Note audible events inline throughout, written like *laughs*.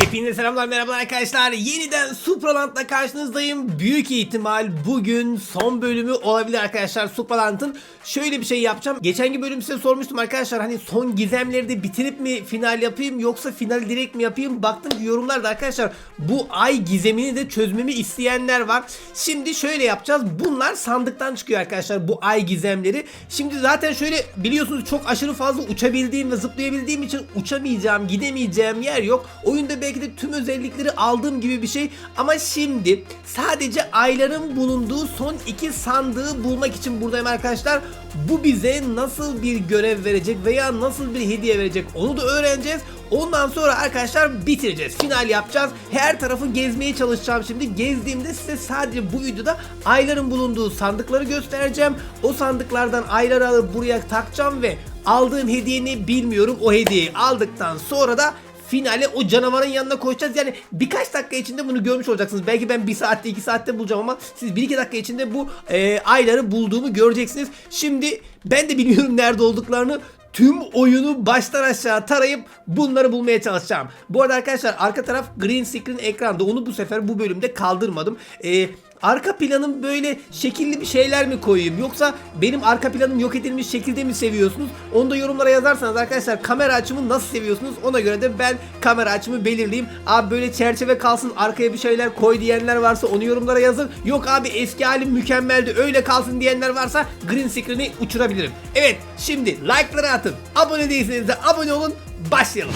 Hepinize selamlar merhabalar arkadaşlar. Yeniden Supraland'la karşınızdayım. Büyük ihtimal bugün son bölümü olabilir arkadaşlar Supraland'ın. Şöyle bir şey yapacağım. Geçenki bölüm size sormuştum arkadaşlar. Hani son gizemleri de bitirip mi final yapayım yoksa final direkt mi yapayım? Baktım ki yorumlarda arkadaşlar bu ay gizemini de çözmemi isteyenler var. Şimdi şöyle yapacağız. Bunlar sandıktan çıkıyor arkadaşlar bu ay gizemleri. Şimdi zaten şöyle biliyorsunuz çok aşırı fazla uçabildiğim ve zıplayabildiğim için uçamayacağım, gidemeyeceğim yer yok. Oyunda belki de tüm özellikleri aldığım gibi bir şey. Ama şimdi sadece ayların bulunduğu son iki sandığı bulmak için buradayım arkadaşlar. Bu bize nasıl bir görev verecek veya nasıl bir hediye verecek onu da öğreneceğiz. Ondan sonra arkadaşlar bitireceğiz. Final yapacağız. Her tarafı gezmeye çalışacağım şimdi. Gezdiğimde size sadece bu videoda ayların bulunduğu sandıkları göstereceğim. O sandıklardan ayları alıp buraya takacağım ve aldığım hediyeyi bilmiyorum. O hediyeyi aldıktan sonra da finale o canavarın yanına koşacağız. Yani birkaç dakika içinde bunu görmüş olacaksınız. Belki ben bir saatte iki saatte bulacağım ama siz bir iki dakika içinde bu e, ayları bulduğumu göreceksiniz. Şimdi ben de biliyorum nerede olduklarını. Tüm oyunu baştan aşağı tarayıp bunları bulmaya çalışacağım. Bu arada arkadaşlar arka taraf green screen ekranda. Onu bu sefer bu bölümde kaldırmadım. Eee arka planım böyle şekilli bir şeyler mi koyayım yoksa benim arka planım yok edilmiş şekilde mi seviyorsunuz? Onu da yorumlara yazarsanız arkadaşlar kamera açımı nasıl seviyorsunuz? Ona göre de ben kamera açımı belirleyeyim. Abi böyle çerçeve kalsın arkaya bir şeyler koy diyenler varsa onu yorumlara yazın. Yok abi eski halim mükemmeldi öyle kalsın diyenler varsa green screen'i uçurabilirim. Evet şimdi like'ları atın. Abone değilseniz de abone olun. Başlayalım.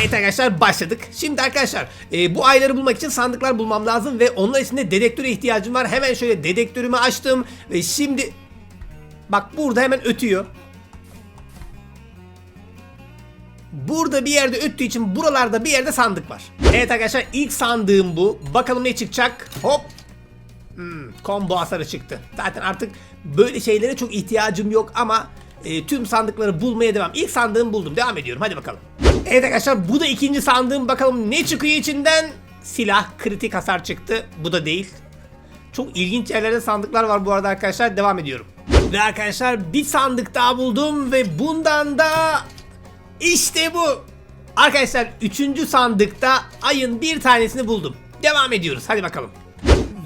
Evet arkadaşlar başladık. Şimdi arkadaşlar e, bu ayları bulmak için sandıklar bulmam lazım ve onlar için de dedektöre ihtiyacım var. Hemen şöyle dedektörümü açtım ve şimdi bak burada hemen ötüyor. Burada bir yerde öttüğü için buralarda bir yerde sandık var. Evet arkadaşlar ilk sandığım bu. Bakalım ne çıkacak. Hop. Hmm, combo hasarı çıktı. Zaten artık böyle şeylere çok ihtiyacım yok ama e, tüm sandıkları bulmaya devam. İlk sandığımı buldum. Devam ediyorum. Hadi bakalım. Evet arkadaşlar bu da ikinci sandığım. Bakalım ne çıkıyor içinden. Silah kritik hasar çıktı. Bu da değil. Çok ilginç yerlerde sandıklar var bu arada arkadaşlar. Devam ediyorum. Ve arkadaşlar bir sandık daha buldum ve bundan da işte bu. Arkadaşlar üçüncü sandıkta ayın bir tanesini buldum. Devam ediyoruz. Hadi bakalım.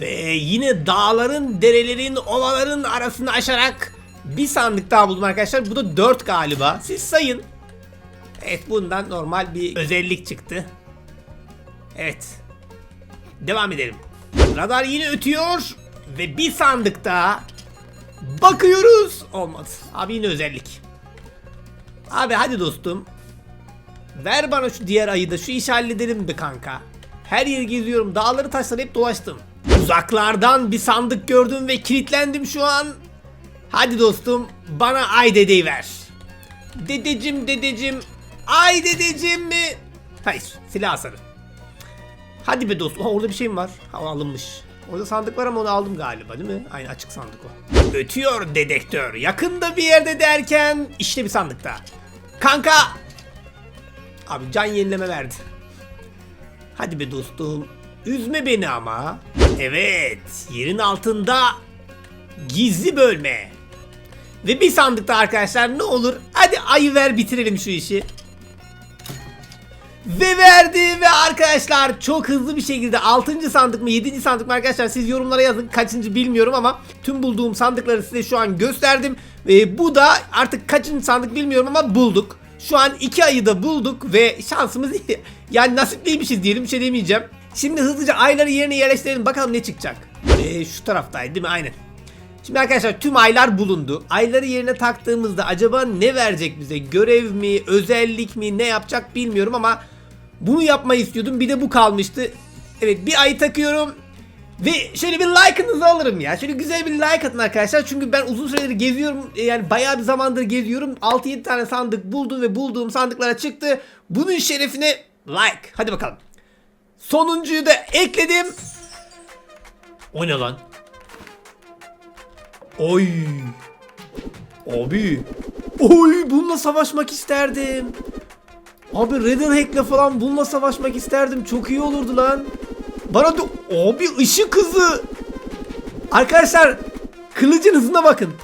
Ve yine dağların, derelerin, ovaların arasını aşarak bir sandık daha buldum arkadaşlar. Bu da 4 galiba. Siz sayın. Evet bundan normal bir özellik çıktı. Evet. Devam edelim. Radar yine ötüyor. Ve bir sandık daha. Bakıyoruz. Olmadı. Abi yine özellik. Abi hadi dostum. Ver bana şu diğer ayı da şu işi halledelim be kanka. Her yeri geziyorum. Dağları taşları hep dolaştım. Uzaklardan bir sandık gördüm ve kilitlendim şu an. Hadi dostum bana ay dedeyi ver. Dedecim dedecim. Ay dedecim mi? Hayır silah hasarı. Hadi be dostum. Ha, orada bir şeyim var. Ha, alınmış. Orada sandık var ama onu aldım galiba değil mi? Aynı açık sandık o. Ötüyor dedektör. Yakında bir yerde derken işte bir sandık daha. Kanka. Abi can yenileme verdi. Hadi be dostum. Üzme beni ama. Evet. Yerin altında gizli bölme. Ve bir sandıkta arkadaşlar ne olur hadi ayı ver bitirelim şu işi. Ve verdi ve arkadaşlar çok hızlı bir şekilde 6. sandık mı 7. sandık mı arkadaşlar siz yorumlara yazın kaçıncı bilmiyorum ama tüm bulduğum sandıkları size şu an gösterdim. Ve bu da artık kaçıncı sandık bilmiyorum ama bulduk. Şu an iki ayı da bulduk ve şansımız iyi. *laughs* Yani nasipliymişiz diyelim bir şey demeyeceğim. Şimdi hızlıca ayları yerine yerleştirelim bakalım ne çıkacak. Ee, şu taraftaydı değil mi? Aynen. Şimdi arkadaşlar tüm aylar bulundu. Ayları yerine taktığımızda acaba ne verecek bize? Görev mi, özellik mi, ne yapacak bilmiyorum ama bunu yapmayı istiyordum. Bir de bu kalmıştı. Evet bir ayı takıyorum. Ve şöyle bir like'ınızı alırım ya. Şöyle güzel bir like atın arkadaşlar. Çünkü ben uzun süredir geziyorum. E, Yani bayağı bir zamandır geziyorum. 6-7 tane sandık buldum ve bulduğum sandıklara çıktı. Bunun şerefine like. Hadi bakalım. Sonuncuyu da ekledim. O ne lan? Oy. Abi. Oy bununla savaşmak isterdim. Abi Redden falan bununla savaşmak isterdim. Çok iyi olurdu lan. Bana da abi ışık hızı. Arkadaşlar kılıcın hızına bakın.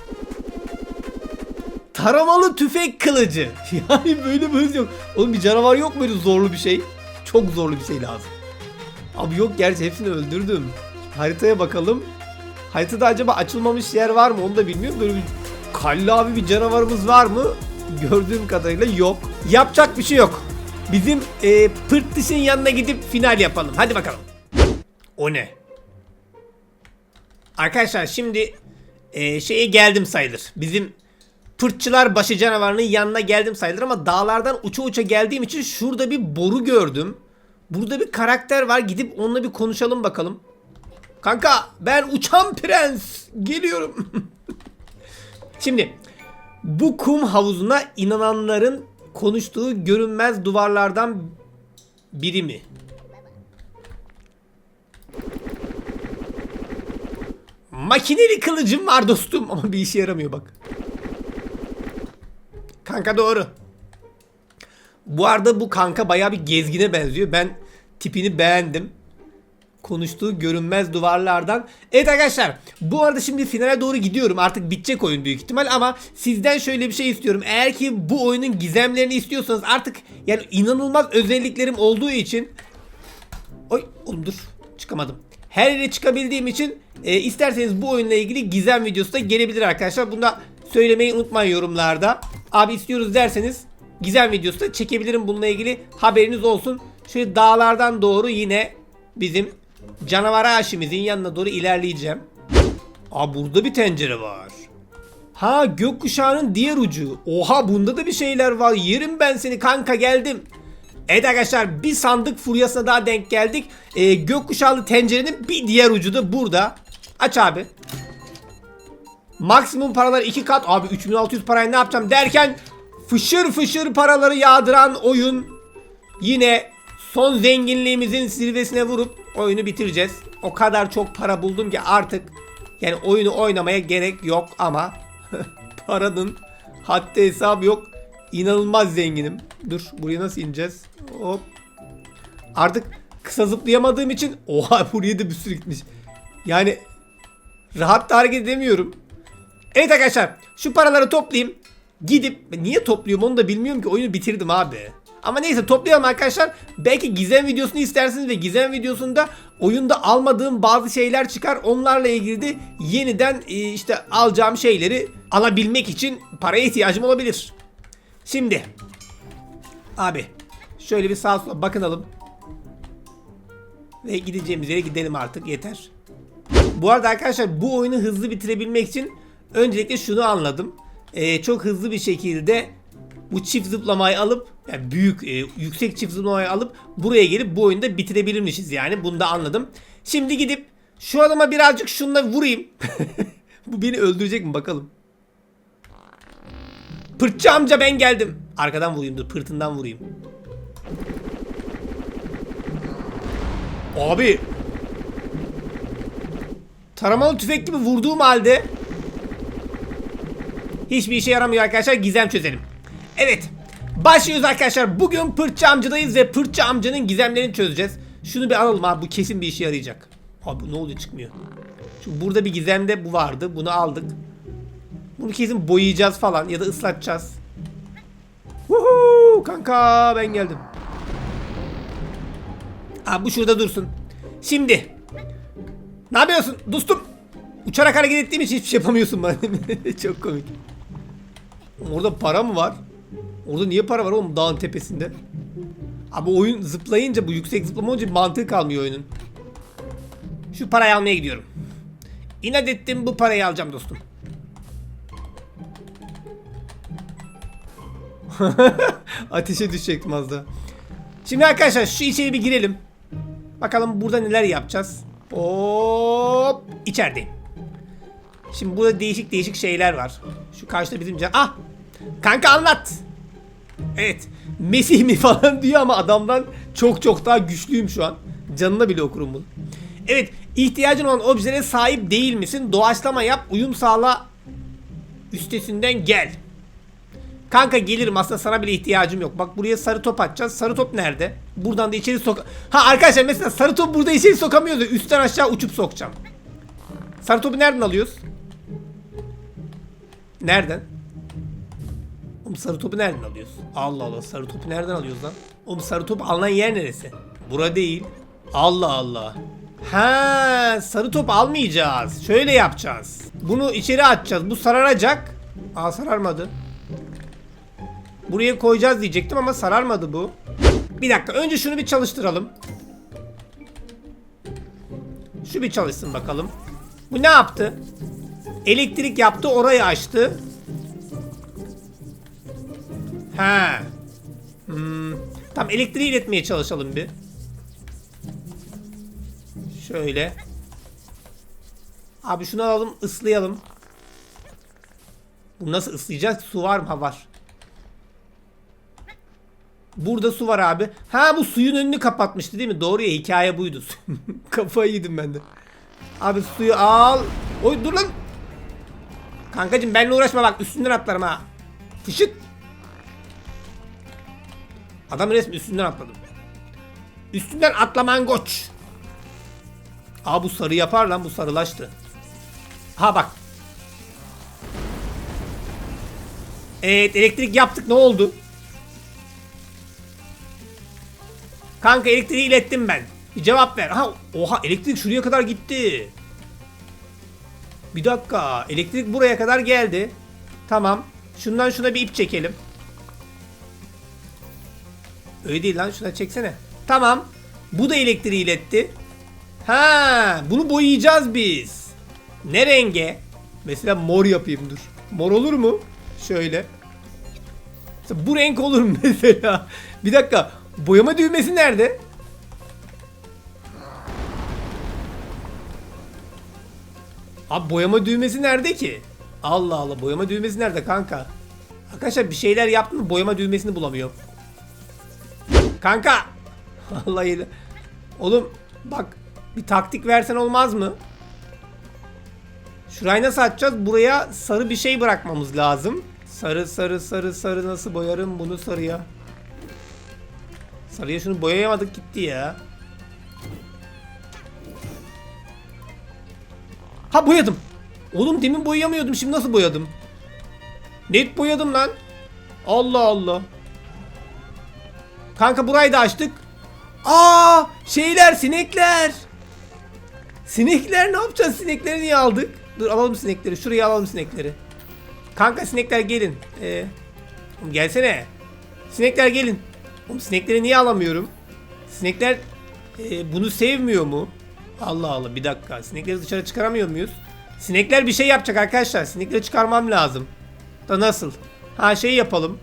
taramalı tüfek kılıcı. *laughs* Yani böyle bir hız yok. Oğlum bir canavar yok muydu zorlu bir şey? Çok zorlu bir şey lazım. Abi yok gerçi hepsini öldürdüm. Haritaya bakalım. Haritada acaba açılmamış yer var mı onu da bilmiyorum. Böyle bir kallavi bir canavarımız var mı? Gördüğüm kadarıyla yok. Yapacak bir şey yok. Bizim e, pırt dişin yanına gidip final yapalım. Hadi bakalım. O ne? Arkadaşlar şimdi e, şeye geldim sayılır. Bizim pırtçılar başı canavarının yanına geldim sayılır ama dağlardan uça uça geldiğim için şurada bir boru gördüm. Burada bir karakter var. Gidip onunla bir konuşalım bakalım. Kanka ben uçan prens geliyorum. *laughs* Şimdi bu kum havuzuna inananların konuştuğu görünmez duvarlardan biri mi? Makineli kılıcım var dostum *laughs* ama bir işe yaramıyor bak. Kanka doğru. Bu arada bu kanka bayağı bir gezgine benziyor. Ben tipini beğendim. Konuştuğu görünmez duvarlardan. Evet arkadaşlar bu arada şimdi finale doğru gidiyorum. Artık bitecek oyun büyük ihtimal ama sizden şöyle bir şey istiyorum. Eğer ki bu oyunun gizemlerini istiyorsanız artık yani inanılmaz özelliklerim olduğu için Oy oğlum dur çıkamadım. Her yere çıkabildiğim için e, isterseniz bu oyunla ilgili gizem videosu da gelebilir arkadaşlar. Bunu da söylemeyi unutmayın yorumlarda. Abi istiyoruz derseniz gizem videosu da çekebilirim bununla ilgili haberiniz olsun. Şöyle dağlardan doğru yine bizim canavar aşimizin yanına doğru ilerleyeceğim. Aa burada bir tencere var. Ha gökkuşağının diğer ucu. Oha bunda da bir şeyler var. Yerim ben seni kanka geldim. Evet arkadaşlar bir sandık furyasına daha denk geldik. Ee, gökkuşağlı tencerenin bir diğer ucu da burada. Aç abi. Maksimum paralar iki kat. Abi 3600 parayı ne yapacağım derken fışır fışır paraları yağdıran oyun. Yine son zenginliğimizin zirvesine vurup oyunu bitireceğiz. O kadar çok para buldum ki artık yani oyunu oynamaya gerek yok ama *laughs* paranın haddi hesabı yok. İnanılmaz zenginim. Dur buraya nasıl ineceğiz? Hop. Artık kısa zıplayamadığım için oha *laughs* buraya da bir sürü gitmiş. Yani rahat da hareket edemiyorum. Evet arkadaşlar şu paraları toplayayım. Gidip niye topluyorum onu da bilmiyorum ki oyunu bitirdim abi. Ama neyse toplayalım arkadaşlar. Belki gizem videosunu istersiniz ve gizem videosunda oyunda almadığım bazı şeyler çıkar. Onlarla ilgili de yeniden e, işte alacağım şeyleri alabilmek için paraya ihtiyacım olabilir. Şimdi abi şöyle bir sağa sola bakınalım. Ve gideceğimiz yere gidelim artık yeter. Bu arada arkadaşlar bu oyunu hızlı bitirebilmek için öncelikle şunu anladım. Ee, çok hızlı bir şekilde bu çift zıplamayı alıp yani büyük e, yüksek çift zıplamayı alıp buraya gelip bu oyunda bitirebilirmişiz yani bunu da anladım. Şimdi gidip şu adama birazcık şununla vurayım. *laughs* bu beni öldürecek mi bakalım. Pırtçı amca ben geldim. Arkadan vurayım dur pırtından vurayım. Abi. Taramalı tüfek gibi vurduğum halde hiçbir işe yaramıyor arkadaşlar. Gizem çözelim. Evet. Başlıyoruz arkadaşlar. Bugün Pırtçı amcadayız ve Pırtçı amcanın gizemlerini çözeceğiz. Şunu bir alalım abi. Bu kesin bir işe yarayacak. Abi ne oluyor çıkmıyor. Çünkü burada bir gizemde bu vardı. Bunu aldık. Bunu kesin boyayacağız falan ya da ıslatacağız. Woohoo! Kanka ben geldim. Aa, bu şurada dursun. Şimdi. Ne yapıyorsun dostum? Uçarak hareket ettiğim için hiçbir şey yapamıyorsun bana. *laughs* Çok komik. Orada para mı var? Orada niye para var oğlum dağın tepesinde? Abi oyun zıplayınca bu yüksek zıplama olunca mantığı kalmıyor oyunun. Şu parayı almaya gidiyorum. İnat ettim bu parayı alacağım dostum. *laughs* Ateşe düşecektim az daha. Şimdi arkadaşlar şu içeri bir girelim. Bakalım burada neler yapacağız. Hop içerideyim. Şimdi burada değişik değişik şeyler var. Şu karşıda bizim can... Ah! Kanka anlat. Evet. Mesih mi *laughs* falan diyor ama adamdan çok çok daha güçlüyüm şu an. Canına bile okurum bunu. Evet. ihtiyacın olan objelere sahip değil misin? Doğaçlama yap. Uyum sağla. Üstesinden gel. Kanka gelirim aslında sana bile ihtiyacım yok. Bak buraya sarı top atacağız. Sarı top nerede? Buradan da içeri sok... Ha arkadaşlar mesela sarı top burada içeri sokamıyoruz üstten aşağı uçup sokacağım. Sarı topu nereden alıyoruz? Nereden? Sarı topu nereden alıyorsun? Allah Allah sarı topu nereden alıyoruz lan? Oğlum sarı top alınan yer neresi? Bura değil. Allah Allah. Ha, sarı top almayacağız. Şöyle yapacağız. Bunu içeri atacağız. Bu sararacak. Aa sararmadı. Buraya koyacağız diyecektim ama sararmadı bu. Bir dakika önce şunu bir çalıştıralım. Şu bir çalışsın bakalım. Bu ne yaptı? Elektrik yaptı orayı açtı. Ha. Hmm. Tam elektriği iletmeye çalışalım bir. Şöyle. Abi şunu alalım ıslayalım. Bu nasıl ıslayacağız? Su var mı? Ha var. Burada su var abi. Ha bu suyun önünü kapatmıştı değil mi? Doğru ya hikaye buydu. *laughs* Kafayı yedim ben de. Abi suyu al. Oy dur lan. Kankacım benimle uğraşma bak üstünden atlarım ha. Fışık. Adam resmi üstünden atladım. Üstünden atlaman koç. Aa bu sarı yapar lan bu sarılaştı. Ha bak. Evet elektrik yaptık ne oldu? Kanka elektriği ilettim ben. Bir cevap ver. Ha, oha elektrik şuraya kadar gitti. Bir dakika. Elektrik buraya kadar geldi. Tamam. Şundan şuna bir ip çekelim. Öyle değil lan şuna çeksene. Tamam. Bu da elektriği iletti. Ha, bunu boyayacağız biz. Ne renge? Mesela mor yapayım dur. Mor olur mu? Şöyle. Mesela bu renk olur mu *laughs* mesela? Bir dakika. Boyama düğmesi nerede? Abi boyama düğmesi nerede ki? Allah Allah boyama düğmesi nerede kanka? Arkadaşlar bir şeyler yaptım boyama düğmesini bulamıyorum. Kanka! Vallahi Oğlum bak bir taktik versen olmaz mı? Şurayı nasıl açacağız? Buraya sarı bir şey bırakmamız lazım. Sarı sarı sarı sarı nasıl boyarım bunu sarıya? Sarıya şunu boyayamadık gitti ya. Ha boyadım. Oğlum demin boyayamıyordum şimdi nasıl boyadım? Net boyadım lan. Allah Allah. Kanka burayı da açtık. Aa şeyler sinekler. Sinekler ne yapacağız? Sinekleri niye aldık? Dur alalım sinekleri. Şuraya alalım sinekleri. Kanka sinekler gelin. Ee, gelsene. Sinekler gelin. Oğlum sinekleri niye alamıyorum? Sinekler e, bunu sevmiyor mu? Allah Allah bir dakika. Sinekleri dışarı çıkaramıyor muyuz? Sinekler bir şey yapacak arkadaşlar. Sinekleri çıkarmam lazım. Da nasıl? Ha şey yapalım.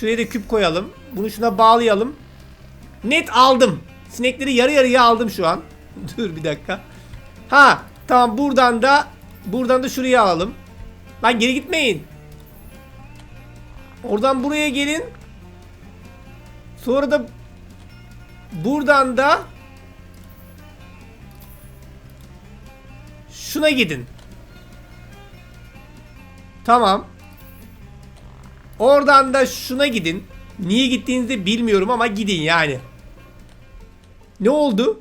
Şuraya da küp koyalım. Bunu şuna bağlayalım. Net aldım. Sinekleri yarı yarıya aldım şu an. *laughs* Dur bir dakika. Ha tamam buradan da buradan da şuraya alalım. Lan geri gitmeyin. Oradan buraya gelin. Sonra da buradan da şuna gidin. Tamam. Oradan da şuna gidin. Niye gittiğinizi bilmiyorum ama gidin yani. Ne oldu?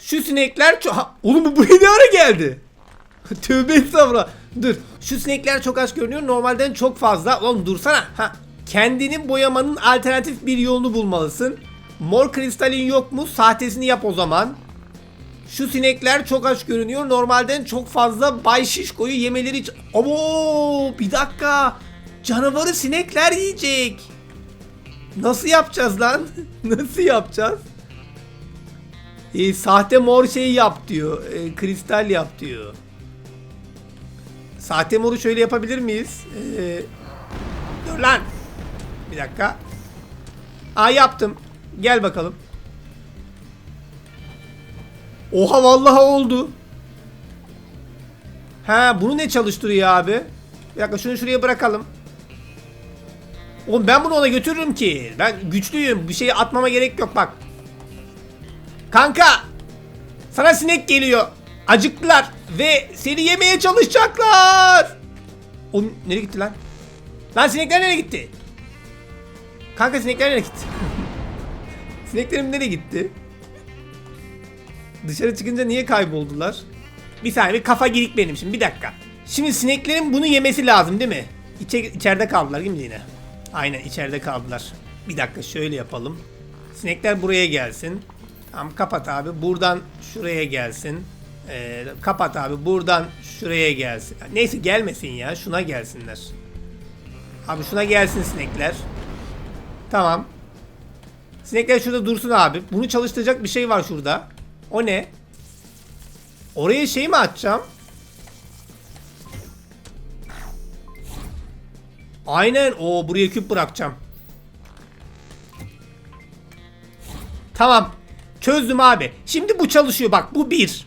Şu sinekler çok... Ha, Oğlum bu buraya ne ara geldi? *laughs* Tövbe estağfurullah. Dur. Şu sinekler çok az görünüyor. Normalden çok fazla. Oğlum dursana. Ha. Kendini boyamanın alternatif bir yolunu bulmalısın. Mor kristalin yok mu? Sahtesini yap o zaman. Şu sinekler çok aç görünüyor. Normalden çok fazla Bay Şişko'yu yemeleri. Abo bir dakika. Canavarı sinekler yiyecek. Nasıl yapacağız lan? *laughs* Nasıl yapacağız? E, sahte mor şeyi yap diyor. E, kristal yap diyor. Sahte moru şöyle yapabilir miyiz? E, dur lan. Bir dakika. Aa yaptım. Gel bakalım. Oha vallahi oldu. Ha bunu ne çalıştırıyor abi? Bir dakika şunu şuraya bırakalım. Oğlum ben bunu ona götürürüm ki. Ben güçlüyüm. Bir şeyi atmama gerek yok bak. Kanka. Sana sinek geliyor. Acıktılar. Ve seni yemeye çalışacaklar. O nereye gitti lan? Lan sinekler nereye gitti? Kanka sinekler nereye gitti? *laughs* Sineklerim nereye gitti? Dışarı çıkınca niye kayboldular? Bir saniye bir kafa girik benim şimdi bir dakika. Şimdi sineklerin bunu yemesi lazım değil mi? İçe, içeride kaldılar değil mi yine? Aynen içeride kaldılar. Bir dakika şöyle yapalım. Sinekler buraya gelsin. Tamam kapat abi. Buradan şuraya gelsin. Ee, kapat abi. Buradan şuraya gelsin. Neyse gelmesin ya. Şuna gelsinler. Abi şuna gelsin sinekler. Tamam. Sinekler şurada dursun abi. Bunu çalıştıracak bir şey var şurada. O ne? Oraya şey mi atacağım? Aynen. O buraya küp bırakacağım. Tamam. Çözdüm abi. Şimdi bu çalışıyor bak bu bir.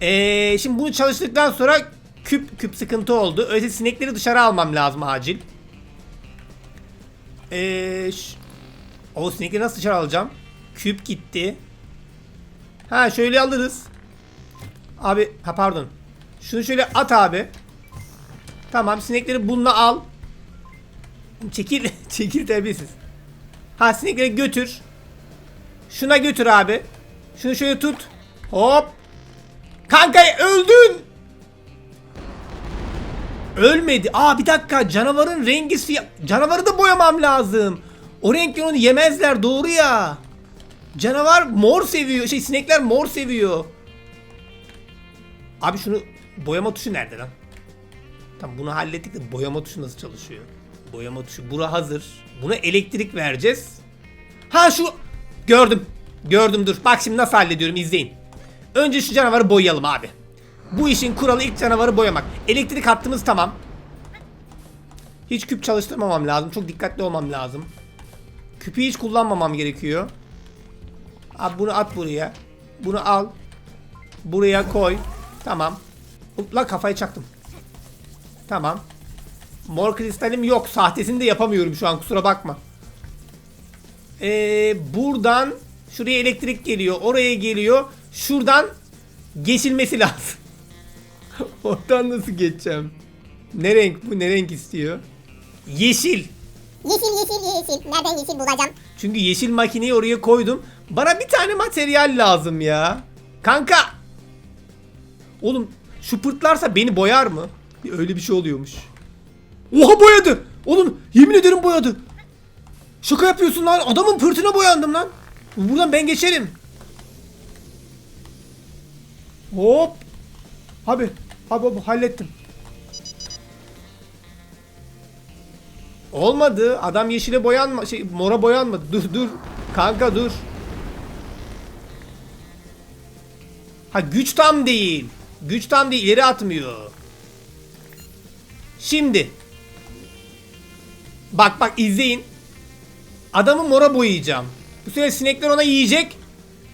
Ee, şimdi bunu çalıştıktan sonra küp küp sıkıntı oldu. Öyleyse sinekleri dışarı almam lazım acil. Ee, o sinekleri nasıl dışarı alacağım? Küp gitti. Ha şöyle alırız. Abi ha pardon. Şunu şöyle at abi. Tamam sinekleri bununla al. Çekil, *laughs* çekil terbiyesiz. Ha sinekleri götür. Şuna götür abi. Şunu şöyle tut. Hop. Kanka öldün. Ölmedi. Aa bir dakika canavarın rengi siyah. Canavarı da boyamam lazım. O renkle onu yemezler doğru ya. Canavar mor seviyor. Şey sinekler mor seviyor. Abi şunu boyama tuşu nerede lan? Tamam bunu hallettik de boyama tuşu nasıl çalışıyor? Boyama tuşu bura hazır. Buna elektrik vereceğiz. Ha şu gördüm. Gördüm dur. Bak şimdi nasıl hallediyorum izleyin. Önce şu canavarı boyayalım abi. Bu işin kuralı ilk canavarı boyamak. Elektrik hattımız tamam. Hiç küp çalıştırmamam lazım. Çok dikkatli olmam lazım. Küpü hiç kullanmamam gerekiyor. Abi bunu at buraya. Bunu al. Buraya koy. Tamam. La kafayı çaktım. Tamam. Mor kristalim yok. Sahtesini de yapamıyorum şu an kusura bakma. Ee, buradan şuraya elektrik geliyor. Oraya geliyor. Şuradan geçilmesi *laughs* lazım. Oradan nasıl geçeceğim? Ne renk bu? Ne renk istiyor? Yeşil. Yeşil yeşil yeşil. Nereden yeşil bulacağım? Çünkü yeşil makineyi oraya koydum. Bana bir tane materyal lazım ya. Kanka. Oğlum şu pırtlarsa beni boyar mı? Öyle bir şey oluyormuş. Oha boyadı. Oğlum yemin ederim boyadı. Şaka yapıyorsun lan. Adamın pırtına boyandım lan. Buradan ben geçerim. Hop. Abi. Abi, abi hallettim. Olmadı. Adam yeşile boyanma şey mora boyanmadı. Dur dur. Kanka dur. Ha güç tam değil. Güç tam değil. ileri atmıyor. Şimdi. Bak bak izleyin. Adamı mora boyayacağım. Bu sefer sinekler ona yiyecek.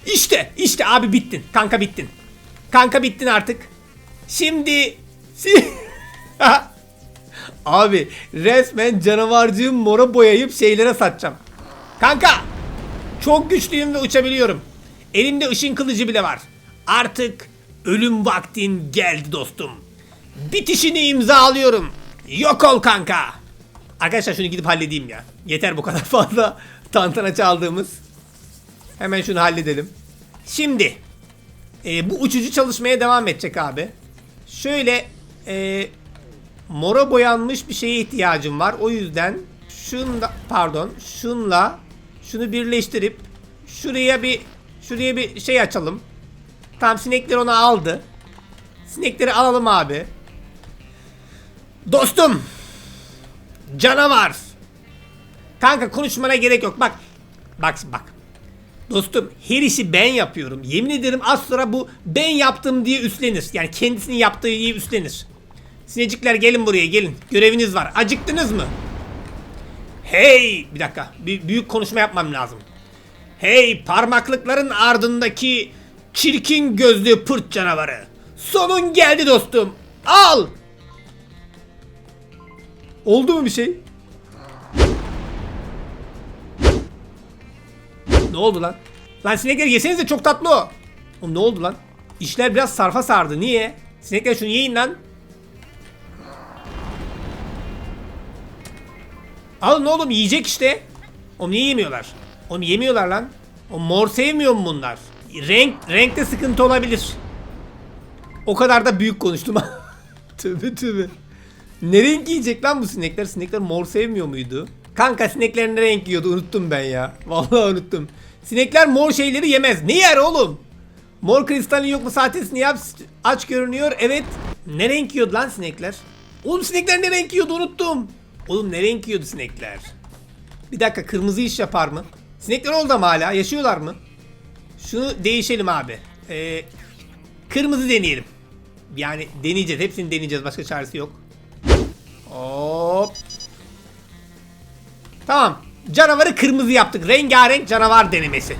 İşte işte abi bittin. Kanka bittin. Kanka bittin artık. Şimdi *laughs* Abi resmen canavarcığım mora boyayıp şeylere satacağım. Kanka çok güçlüyüm ve uçabiliyorum. Elimde ışın kılıcı bile var. Artık ölüm vaktin geldi dostum. Bitişini imzalıyorum. Yok ol kanka. Arkadaşlar şunu gidip halledeyim ya. Yeter bu kadar *laughs* fazla tantana çaldığımız. Hemen şunu halledelim. Şimdi e, bu uçucu çalışmaya devam edecek abi. Şöyle e, mora boyanmış bir şeye ihtiyacım var. O yüzden şunla pardon şunla şunu birleştirip şuraya bir şuraya bir şey açalım. Tam sinekler onu aldı. Sinekleri alalım abi. Dostum. Canavar. Kanka konuşmana gerek yok. Bak. Bak bak. Dostum her işi ben yapıyorum. Yemin ederim az sonra bu ben yaptım diye üstlenir. Yani kendisini yaptığı diye üstlenir. Sinecikler gelin buraya gelin. Göreviniz var. Acıktınız mı? Hey! Bir dakika. Bir büyük konuşma yapmam lazım. Hey parmaklıkların ardındaki çirkin gözlü pırt canavarı. Sonun geldi dostum. Al! Oldu mu bir şey? Ne oldu lan? Lan sinekler yesenize çok tatlı o. Oğlum ne oldu lan? İşler biraz sarfa sardı. Niye? Sinekler şunu yiyin lan. Alın oğlum yiyecek işte. Oğlum niye yemiyorlar? Oğlum yemiyorlar lan. O mor sevmiyor mu bunlar? Renk renkte sıkıntı olabilir. O kadar da büyük konuştum. *laughs* tövbe tövbe. Ne renk yiyecek lan bu sinekler? Sinekler mor sevmiyor muydu? Kanka sinekler ne renk yiyordu unuttum ben ya. *laughs* Vallahi unuttum. Sinekler mor şeyleri yemez. Ne yer oğlum? Mor kristalin yok mu sahtesini yap. Aç görünüyor. Evet. Ne renk yiyordu lan sinekler? Oğlum sinekler ne renk yiyordu unuttum. Oğlum ne renk yiyordu sinekler? Bir dakika kırmızı iş yapar mı? Sinekler oldu ama hala. Yaşıyorlar mı? Şunu değişelim abi. Ee, kırmızı deneyelim. Yani deneyeceğiz. Hepsini deneyeceğiz. Başka çaresi yok. Hop. Tamam. Canavarı kırmızı yaptık. Rengarenk canavar denemesi.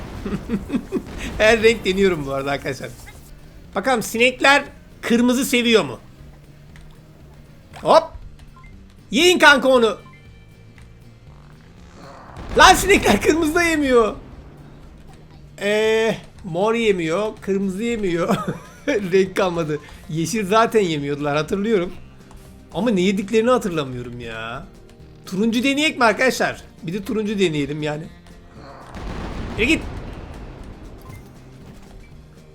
*laughs* Her renk deniyorum bu arada arkadaşlar. Bakalım sinekler kırmızı seviyor mu? Hop. Yiyin kanka onu. Lan sinekler kırmızı da yemiyor. Eee mor yemiyor, kırmızı yemiyor. *laughs* Renk kalmadı. Yeşil zaten yemiyordular hatırlıyorum. Ama ne yediklerini hatırlamıyorum ya. Turuncu deneyek mi arkadaşlar? Bir de turuncu deneyelim yani. Yürü git.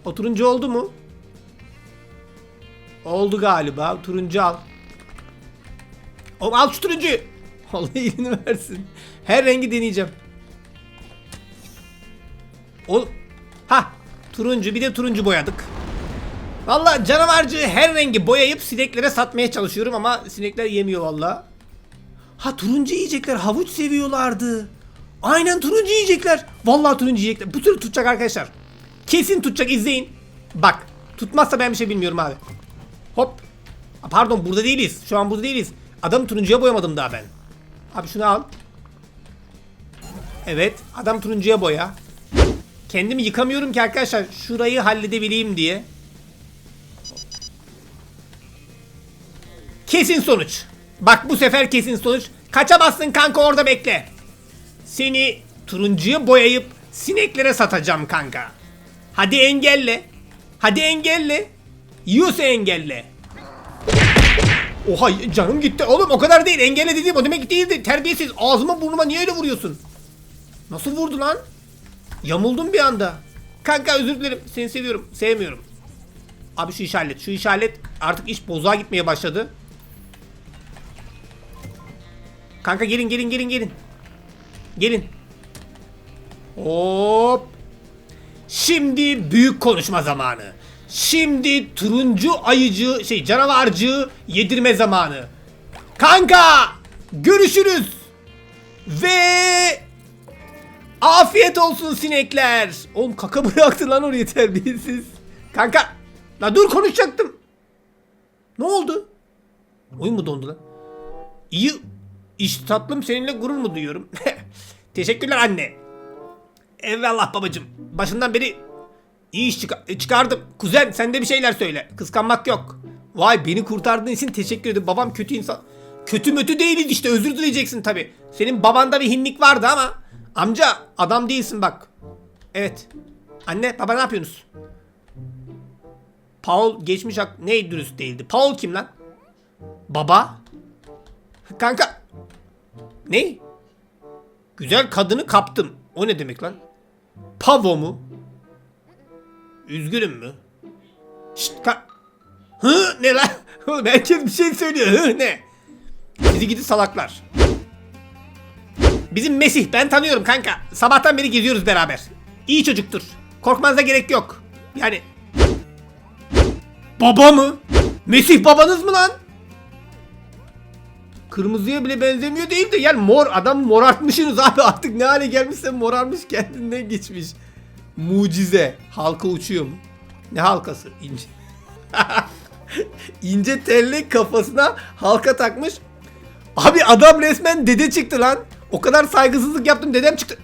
O turuncu oldu mu? Oldu galiba. Turuncu al. Oğlum al şu turuncuyu. *laughs* Allah iyiliğini versin. Her rengi deneyeceğim. Oğlum. Ha. Turuncu bir de turuncu boyadık. Valla canavarcı her rengi boyayıp sineklere satmaya çalışıyorum ama sinekler yemiyor valla. Ha turuncu yiyecekler havuç seviyorlardı. Aynen turuncu yiyecekler. Vallahi turuncu yiyecekler. Bu tür tutacak arkadaşlar. Kesin tutacak izleyin. Bak tutmazsa ben bir şey bilmiyorum abi. Hop. Pardon burada değiliz. Şu an burada değiliz. Adam turuncuya boyamadım daha ben. Abi şunu al. Evet adam turuncuya boya. Kendimi yıkamıyorum ki arkadaşlar şurayı halledebileyim diye. Kesin sonuç. Bak bu sefer kesin sonuç. Kaçamazsın kanka orada bekle. Seni turuncuya boyayıp sineklere satacağım kanka. Hadi engelle. Hadi engelle. Yiyorsa engelle. Oha canım gitti. Oğlum o kadar değil. Engelle dediğim o demek değildi. Terbiyesiz. Ağzıma burnuma niye öyle vuruyorsun? Nasıl vurdu lan? Yamuldum bir anda. Kanka özür dilerim. Seni seviyorum. Sevmiyorum. Abi şu işi hallet. Şu işi hallet. Artık iş bozuğa gitmeye başladı. Kanka gelin gelin gelin gelin. Gelin. Hop. Şimdi büyük konuşma zamanı. Şimdi turuncu ayıcı şey canavarcı yedirme zamanı. Kanka görüşürüz. Ve afiyet olsun sinekler. Oğlum kaka *laughs* bıraktı lan oraya terbiyesiz. Kanka la dur konuşacaktım. Ne oldu? Oyun mu dondu lan? İyi iş tatlım seninle gurur mu duyuyorum? *laughs* Teşekkürler anne. Eyvallah babacım. Başından beri iyi iş çıka- çıkardım. Kuzen sen de bir şeyler söyle. Kıskanmak yok. Vay beni kurtardığın için teşekkür ederim. Babam kötü insan. Kötü mötü değiliz işte özür dileyeceksin tabi. Senin babanda bir hinlik vardı ama amca adam değilsin bak. Evet. Anne baba ne yapıyorsunuz? Paul geçmiş ak ne dürüst değildi. Paul kim lan? Baba? Kanka. Ne? Güzel kadını kaptım. O ne demek lan? Pavo mu? Üzgünüm mü? Şşt ka... Hı ne lan? *laughs* Oğlum herkes bir şey söylüyor. Hı ne? Sizi gidi salaklar. Bizim Mesih ben tanıyorum kanka. Sabahtan beri geziyoruz beraber. İyi çocuktur. Korkmanıza gerek yok. Yani... Baba mı? Mesih babanız mı lan? Kırmızıya bile benzemiyor değil de yani mor adam morartmışsınız abi *laughs* artık ne hale gelmişse morarmış kendinden geçmiş. Mucize. Halka uçuyor mu? Ne halkası? İnce. *laughs* İnce telli kafasına halka takmış. Abi adam resmen dede çıktı lan. O kadar saygısızlık yaptım dedem çıktı.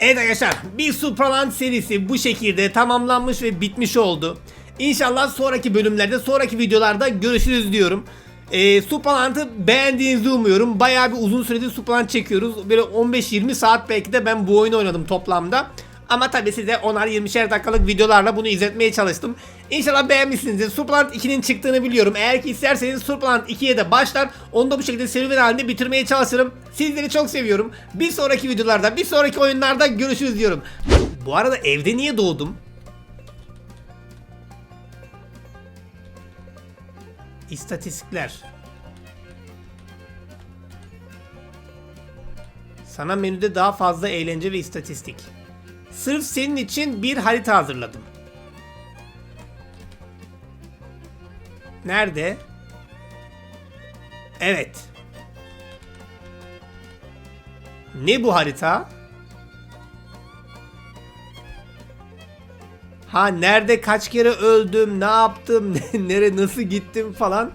Evet arkadaşlar bir Supraland serisi bu şekilde tamamlanmış ve bitmiş oldu. İnşallah sonraki bölümlerde sonraki videolarda görüşürüz diyorum. Ee, Supraland'ı beğendiğinizi umuyorum. Bayağı bir uzun süredir Supraland çekiyoruz. Böyle 15-20 saat belki de ben bu oyunu oynadım toplamda. Ama tabii size 10'ar 20'şer dakikalık videolarla bunu izletmeye çalıştım. İnşallah beğenmişsinizdir. Superplant 2'nin çıktığını biliyorum. Eğer ki isterseniz Superplant 2'ye de başlar. Onu da bu şekilde serüven halinde bitirmeye çalışırım. Sizleri çok seviyorum. Bir sonraki videolarda, bir sonraki oyunlarda görüşürüz diyorum. Bu arada evde niye doğdum? İstatistikler. Sana menüde daha fazla eğlence ve istatistik. Sırf senin için bir harita hazırladım. Nerede? Evet. Ne bu harita? Ha nerede kaç kere öldüm, ne yaptım, *laughs* nere nasıl gittim falan.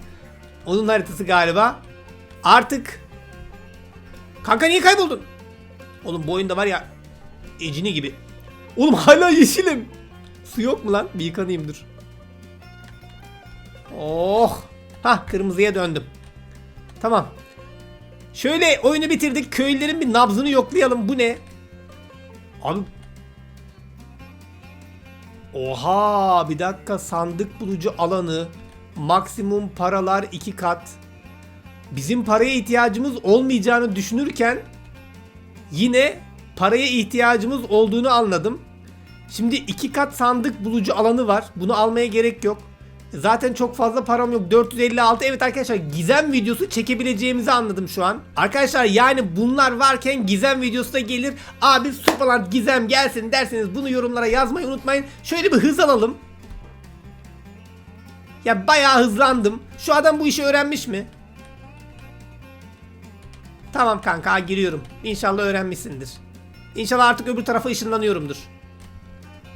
Onun haritası galiba. Artık Kanka niye kayboldun? Oğlum bu oyunda var ya Ecini gibi. Oğlum hala yeşilim. Su yok mu lan? Bir yıkanayım dur. Oh. Ha kırmızıya döndüm. Tamam. Şöyle oyunu bitirdik. Köylülerin bir nabzını yoklayalım. Bu ne? Abi Oha bir dakika sandık bulucu alanı maksimum paralar iki kat. Bizim paraya ihtiyacımız olmayacağını düşünürken yine paraya ihtiyacımız olduğunu anladım. Şimdi iki kat sandık bulucu alanı var. Bunu almaya gerek yok. Zaten çok fazla param yok. 456. Evet arkadaşlar gizem videosu çekebileceğimizi anladım şu an. Arkadaşlar yani bunlar varken gizem videosu da gelir. Abi Superland gizem gelsin derseniz bunu yorumlara yazmayı unutmayın. Şöyle bir hız alalım. Ya bayağı hızlandım. Şu adam bu işi öğrenmiş mi? Tamam kanka giriyorum. İnşallah öğrenmişsindir. İnşallah artık öbür tarafa ışınlanıyorumdur.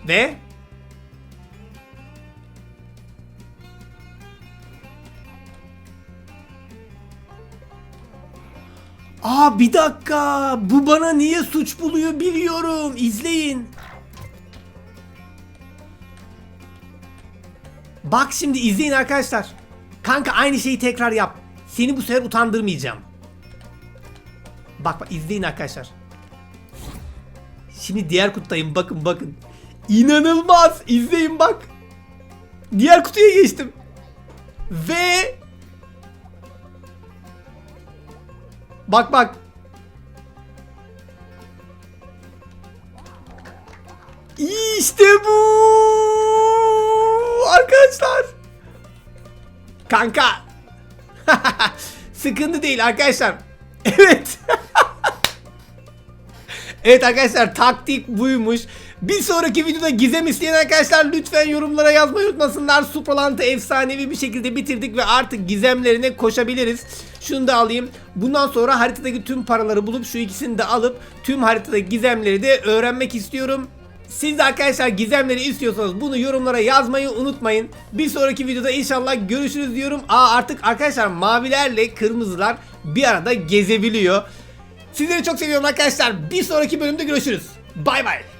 Ve Aa bir dakika. Bu bana niye suç buluyor biliyorum. İzleyin. Bak şimdi izleyin arkadaşlar. Kanka aynı şeyi tekrar yap. Seni bu sefer utandırmayacağım. Bak bak izleyin arkadaşlar. Şimdi diğer kuttayım bakın bakın. İnanılmaz. İzleyin bak. Diğer kutuya geçtim. Ve Bak bak. İşte bu. Arkadaşlar. Kanka. *laughs* Sıkıntı değil arkadaşlar. Evet. *laughs* evet arkadaşlar taktik buymuş. Bir sonraki videoda gizem isteyen arkadaşlar lütfen yorumlara yazmayı unutmasınlar. Supralant'ı efsanevi bir şekilde bitirdik ve artık gizemlerine koşabiliriz. Şunu da alayım. Bundan sonra haritadaki tüm paraları bulup şu ikisini de alıp tüm haritadaki gizemleri de öğrenmek istiyorum. Siz de arkadaşlar gizemleri istiyorsanız bunu yorumlara yazmayı unutmayın. Bir sonraki videoda inşallah görüşürüz diyorum. Aa artık arkadaşlar mavilerle kırmızılar bir arada gezebiliyor. Sizleri çok seviyorum arkadaşlar. Bir sonraki bölümde görüşürüz. Bay bay.